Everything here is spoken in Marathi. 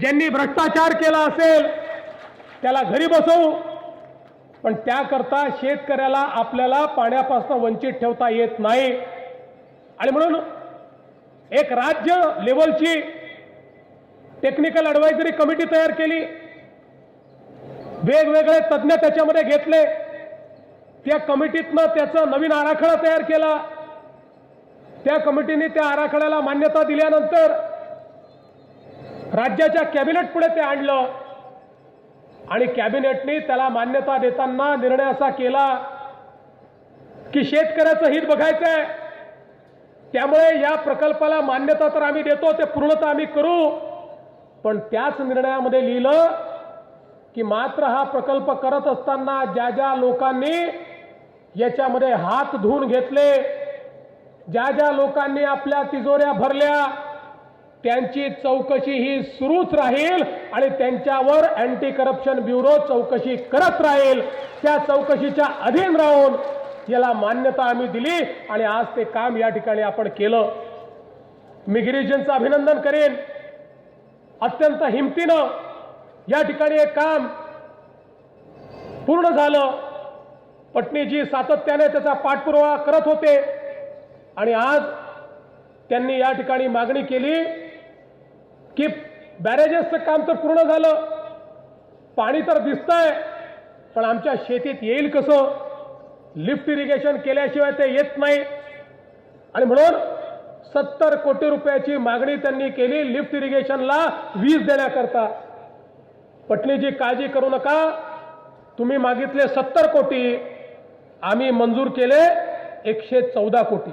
ज्यांनी भ्रष्टाचार केला असेल त्याला घरी बसवू. पण त्याकरता शेतकऱ्याला आपल्याला पाण्यापासून वंचित ठेवता येत नाही. आणि म्हणून एक राज्य लेवलची टेक्निकल ॲडवायझरी कमिटी तयार केली. वेगवेगळे तज्ज्ञ त्याच्यामध्ये घेतले. त्या कमिटीतनं त्याचा नवीन आराखडा तयार केला. त्या कमिटीने त्या आराखड्याला मान्यता दिल्यानंतर राज्याच्या कॅबिनेट पुढे ते आणलं. आणि कॅबिनेटने त्याला मान्यता देताना निर्णय असा केला की शेतकऱ्याचं हित बघायचं आहे त्यामुळे या प्रकल्पाला मान्यता तर आम्ही देतो ते पूर्णतः आम्ही करू. पण त्याच निर्णयामध्ये लिहिलं की मात्र हा प्रकल्प करत असताना ज्या ज्या लोकांनी याच्यामध्ये हात धुवून घेतले ज्या ज्या लोकांनी आपल्या तिजोऱ्या भरल्या त्यांची चौकशी ही सुरूच राहील आणि त्यांच्यावर अँटी करप्शन ब्युरो चौकशी करत राहील. त्या चौकशीच्या अधीन राहून याला मान्यता आम्ही दिली आणि आज ते काम या ठिकाणी आपण केलं. मी गिरीजनचं अभिनंदन करेन. अत्यंत हिमतीनं या ठिकाणी एक काम पूर्ण झालं. पटणीजी सातत्याने त्याचा पाठपुरावा करत होते आणि आज त्यांनी या ठिकाणी मागणी केली की बॅरेजेसचं काम तर पूर्ण झालं. पाणी तर दिसतंय पण आमच्या शेतीत येईल कसं? लिफ्ट इरिगेशन केल्याशिवाय ते येत नाही. आणि म्हणून सत्तर कोटी रुपयाची मागणी त्यांनी केली लिफ्ट इरिगेशनला वीज देण्याकरता. पटणीजी काळजी करू नका. तुम्ही मागितले सत्तर कोटी आम्ही मंजूर केले एकशे चौदा कोटी.